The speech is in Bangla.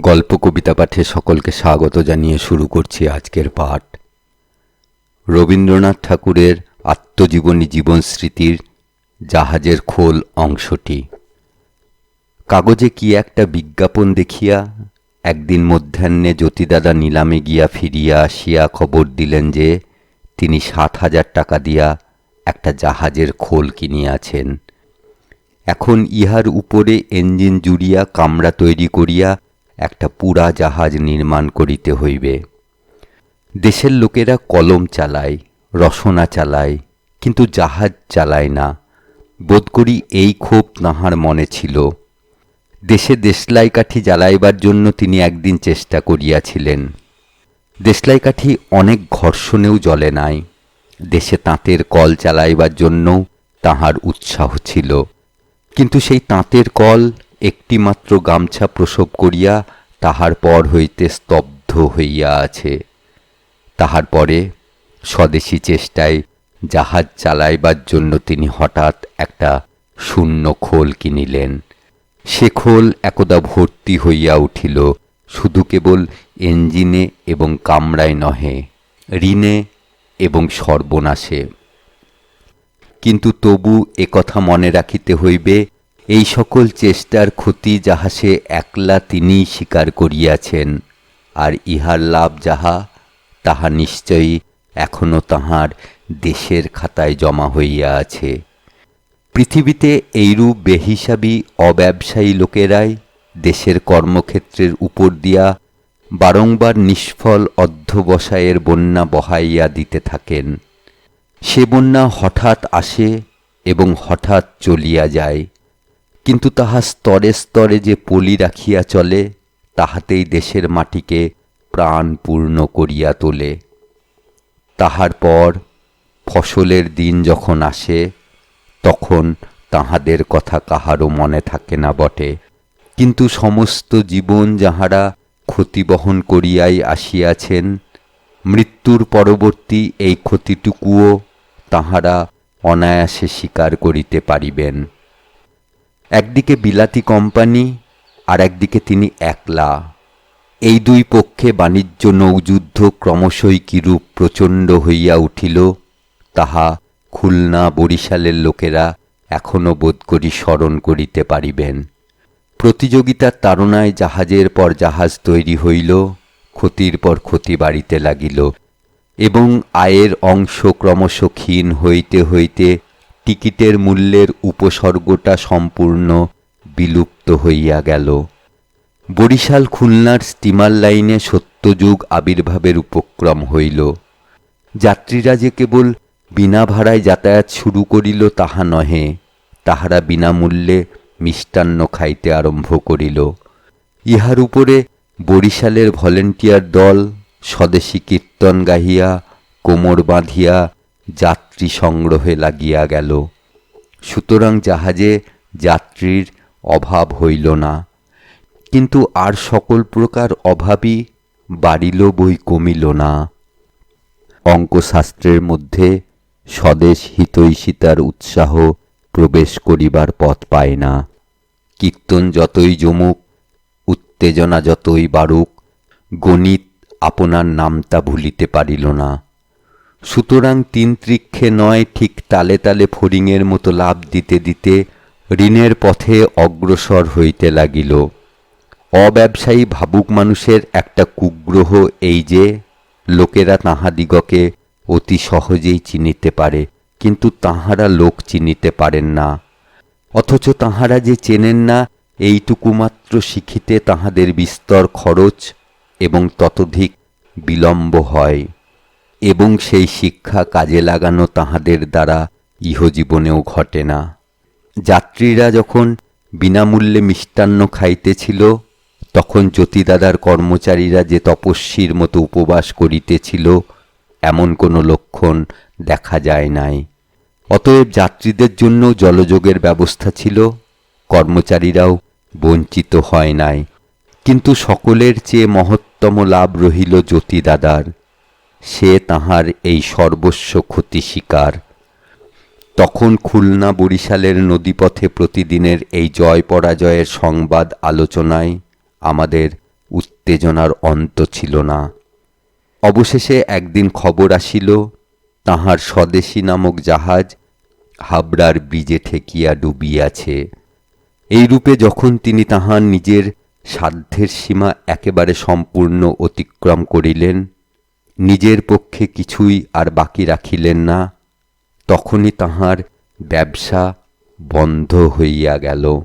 গল্প কবিতা পাঠে সকলকে স্বাগত জানিয়ে শুরু করছি আজকের পাঠ। রবীন্দ্রনাথ ঠাকুরের আত্মজীবনী জীবন স্মৃতির জাহাজের খোল অংশটি। কাগজে কি একটা বিজ্ঞাপন দেখিয়া একদিন মধ্যাহ্নে জ্যোতিদাদা নিলামে গিয়া ফিরিয়া আসিয়া খবর দিলেন যে, তিনি সাত হাজার টাকা দিয়া একটা জাহাজের খোল কিনিয়াছেন। এখন ইহার উপরে এঞ্জিন জুড়িয়া কামরা তৈরি করিয়া একটা পুরা জাহাজ নির্মাণ করিতে হইবে। দেশের লোকেরা কলম চালায়, রসনা চালায়, কিন্তু জাহাজ চালায় না। বোধ করি এই ক্ষোভ তাহার মনে ছিল। দেশে দেশলাই কাঠি জ্বালাইবার জন্য তিনি একদিন চেষ্টা করিয়াছিলেন। দেশলাই কাঠি অনেক ঘর্ষণেও জ্বলে নাই। দেশে তাঁতের কল চালাইবার জন্য তাহার উৎসাহ ছিল। কিন্তু সেই তাঁতের কল একটিমাত্র গামছা প্রসব করিয়া তাহার পর হইতে স্তব্ধ হইয়া আছে। তাহার পরে স্বদেশী চেষ্টায় জাহাজ চালাইবার জন্য তিনি হঠাৎ একটা শূন্য খোল কিনিলেন। সে খোল একদা ভর্তি হইয়া উঠিল, শুধু কেবল এঞ্জিনে এবং কামরায় নহে, ঋণে এবং সর্বনাশে। কিন্তু তবু একথা মনে রাখিতে হইবে এই সকল চেষ্টার ক্ষতি যাহা সে একলা তিনিই স্বীকার করিয়াছেন, আর ইহার লাভ যাহা, তাহা নিশ্চয়ই এখনও তাহার দেশের খাতায় জমা হইয়া আছে। পৃথিবীতে এইরূপ বেহিসাবি অব্যবসায়ী লোকেরাই দেশের কর্মক্ষেত্রের উপর দিয়া বারংবার নিষ্ফল অধ্যবসায়ের বন্যা বহাইয়া দিতে থাকেন। সে বন্যা হঠাৎ আসে এবং হঠাৎ চলিয়া যায়। কিন্তু তাহা স্তরে স্তরে যে পলি রাখিয়া চলে, তাহাতেই দেশের মাটিকে প্রাণপূর্ণ করিয়া তোলে। তাহার পর ফসলের দিন যখন আসে, তখন তাহাদের কথা কাহারও মনে থাকে না বটে। কিন্তু সমস্ত জীবন যাহারা ক্ষতি বহন করিয়াই আসিয়াছেন, মৃত্যুর পরবর্তী এই ক্ষতিটুকুও তাহারা অনায়াসে স্বীকার করিতে পারিবেন। একদিকে বিলাতি কোম্পানি আর একদিকে তিনি একলা। এই দুই পক্ষে বাণিজ্য নৌযুদ্ধ ক্রমশই কিরূপ প্রচণ্ড হইয়া উঠিল, তাহা খুলনা বরিশালের লোকেরা এখনও বোধ করি স্মরণ করিতে পারিবেন। প্রতিযোগিতার তাড়নায় জাহাজের পর জাহাজ তৈরি হইল, ক্ষতির পর ক্ষতি বাড়িতে লাগিল এবং আয়ের অংশ ক্রমশ ক্ষীণ হইতে হইতে টিকিটের মূল্যের উপসর্গটা সম্পূর্ণ বিলুপ্ত হইয়া গেল। বরিশাল খুলনার স্টিমার লাইনে সত্যযুগ আবির্ভাবের উপক্রম হইল। যাত্রীরা যে কেবল বিনা ভাড়ায় যাতায়াত শুরু করিল তাহা নহে, তাহারা বিনামূল্যে মিষ্টান্ন খাইতে আরম্ভ করিল। ইহার উপরে বরিশালের ভলেন্টিয়ার দল স্বদেশী কীর্তন গাহিয়া, কোমর বাঁধিয়া যাত্রী সংগ্রহে লাগিয়া গেল। সুতরাং জাহাজে যাত্রীর অভাব হইল না। কিন্তু আর সকল প্রকার অভাবই বাড়িল বই কমিল না। অঙ্কশাস্ত্রের মধ্যে স্বদেশ হিতৈষিতার উৎসাহ প্রবেশ করিবার পথ পায় না। কীর্তন যতই জমুক উত্তেজনা যতই বাড়ুক, গণিত আপনার নামতা ভুলিতে পারিল না। সুতরাং তিন ত্রিক্ষে নয় ঠিক তালে তালে ফড়িংয়ের মতো লাভ দিতে দিতে ঋণের পথে অগ্রসর হইতে লাগিল। অব্যবসায়ী ভাবুক মানুষের একটা কুগ্রহ এই যে, লোকেরা তাহাদিগকে অতি সহজেই চিনিতে পারে, কিন্তু তাহারা লোক চিনিতে পারেন না। অথচ তাহারা যে চেনেন না, এইটুকু মাত্র শিখিতে তাহাদের বিস্তর খরচ এবং ততোধিক বিলম্ব হয়। এবং সেই শিক্ষা কাজে লাগানো তাহাদের দ্বারা ইহজীবনেও ঘটে না। যাত্রীরা যখন বিনামূল্যে মিষ্টান্ন খাইতেছিল, তখন জ্যোতিদাদার কর্মচারীরা যে তপস্বীর মতো উপবাস করিতেছিল, এমন কোনো লক্ষণ দেখা যায় নাই। অতএব যাত্রীদের জন্য জলযোগের ব্যবস্থা ছিল, কর্মচারীরাও বঞ্চিত হয় নাই। কিন্তু সকলের চেয়ে মহত্তম লাভ রহিল জ্যোতিদাদার। সে তাহার এই সর্বস্ব ক্ষতি স্বীকার। তখন খুলনা বরিশালের নদীপথে প্রতিদিনের এই জয় পরাজয়ের সংবাদ আলোচনায় আমাদের উত্তেজনার অন্ত ছিল না। অবশেষে একদিন খবর আসিল, তাহার স্বদেশী নামক জাহাজ হাবড়ার ব্রিজে ঠেকিয়া ডুবিয়াছে। এইরূপে যখন তিনি তাহার নিজের সাধ্যের সীমা একেবারে সম্পূর্ণ অতিক্রম করিলেন নিজের পক্ষে কিছুই আর বাকি রাখিলেন না তখনই তাহার ব্যবসা বন্ধ হইয়া গেল।